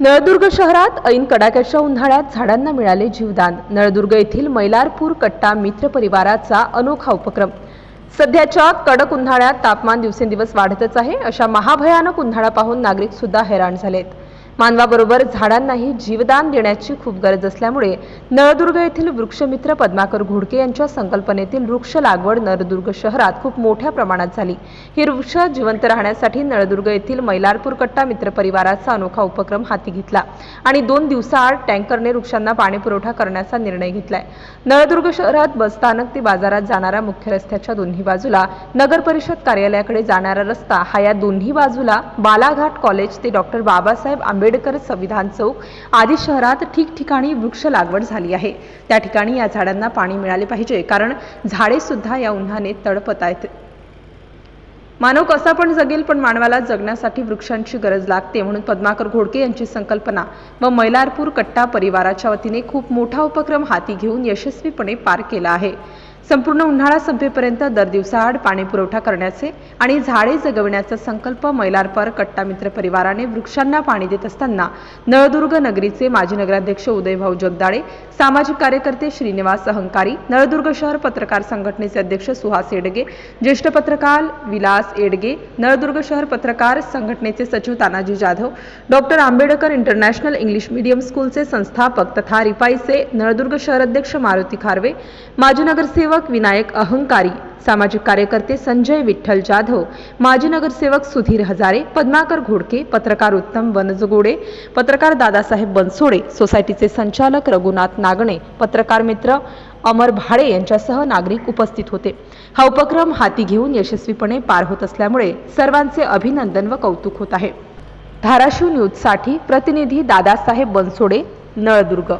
नळदुर्ग शहरात ऐन कडाक्याच्या उन्हाळ्यात झाडांना मिळाले जीवदान. नळदुर्ग येथील मैलारपूर कट्टा मित्र परिवाराचा अनोखा उपक्रम. सध्याच्या कडक उन्हाळ्यात तापमान दिवसेंदिवस वाढतच आहे. अशा महाभयानक उन्हाळा पाहून नागरिक सुद्धा हैराण झालेत. मानवाबरोबर झाडांनाही जीवदान देण्याची खूप गरज असल्यामुळे नळदुर्ग येथील वृक्षमित्र पद्माकर घोडके यांच्या संकल्पनेतील वृक्ष लागवड नळदुर्ग शहरात खूप मोठ्या प्रमाणात झाली. ही वृक्ष जिवंत राहण्यासाठी नळदुर्ग येथील मैलारपूर कट्टा मित्र परिवाराचा अनोखा उपक्रम हाती घेतला आणि दोन दिवसाआड टँकरने वृक्षांना पाणी पुरवठा करण्याचा निर्णय घेतलाय. नळदुर्ग शहरात बसस्थानक ते बाजारात जाणाऱ्या मुख्य रस्त्याच्या दोन्ही बाजूला नगर परिषद कार्यालयाकडे जाणारा रस्ता हा या दोन्ही बाजूला बालाघाट कॉलेज ते डॉक्टर बाबासाहेब आंबेडकर आंबेडकर संविधान चौक. आदी शहरात ठिकठिकाणी वृक्ष लागवड झाली आहे. त्या ठिकाणी या झाडांना पाणी मिळाले पाहिजे कारण झाडे सुद्धा या उन्हाने तडपत आहेत. मानव कसा पण जगेल पण मानवाला जगण्यासाठी वृक्षांची गरज लागते म्हणून पद्माकर घोडके यांची संकल्पना व मैलारपूर कट्टा परिवाराच्या वतीने खूप मोठा उपक्रम हाती घेऊन यशस्वीपणे पार केला आहे. संपूर्ण उन्हाळा संपेपर्यंत दर दिवसाआड पाणी पुरवठा करण्याचे आणि झाडे जगविण्याचा संकल्प मैलारपर कट्टा मित्र परिवाराने वृक्षांना पाणी देत असताना नळदुर्ग नगरीचे माजी नगराध्यक्ष उदयभाऊ जगदाळे सामाजिक कार्यकर्ते श्रीनिवास अहंकारी नळदुर्ग शहर पत्रकार संघटनेचे अध्यक्ष सुहास येडगे ज्येष्ठ पत्रकार विलास येडगे नळदुर्ग शहर पत्रकार संघटनेचे सचिव Tanaji Jadhav doctor Ambedkar international English medium स्कूलचे संस्थापक तथा रिपाईचे नळदुर्ग शहर अध्यक्ष मारुती खारवे माजी नगरसेवक विनायक अहंकारी सामाजिक कार्यकर्ते संजय विठ्ठल जाधव माजी नगरसेवक सुधीर हजारे पद्माकर घोडके पत्रकार उत्तम वनजगोडे पत्रकार दादासाहेब बनसोडे सोसायटीचे संचालक रघुनाथ नागणे पत्रकार मित्र अमर भाडे यांच्यासह नागरिक उपस्थित होते. हा उपक्रम हाती घेऊन यशस्वीपणे पार होत असल्यामुळे सर्वांचे अभिनंदन व कौतुक होत आहे. धाराशिव न्यूजसाठी प्रतिनिधी दादासाहेब बनसोडे नळदुर्ग.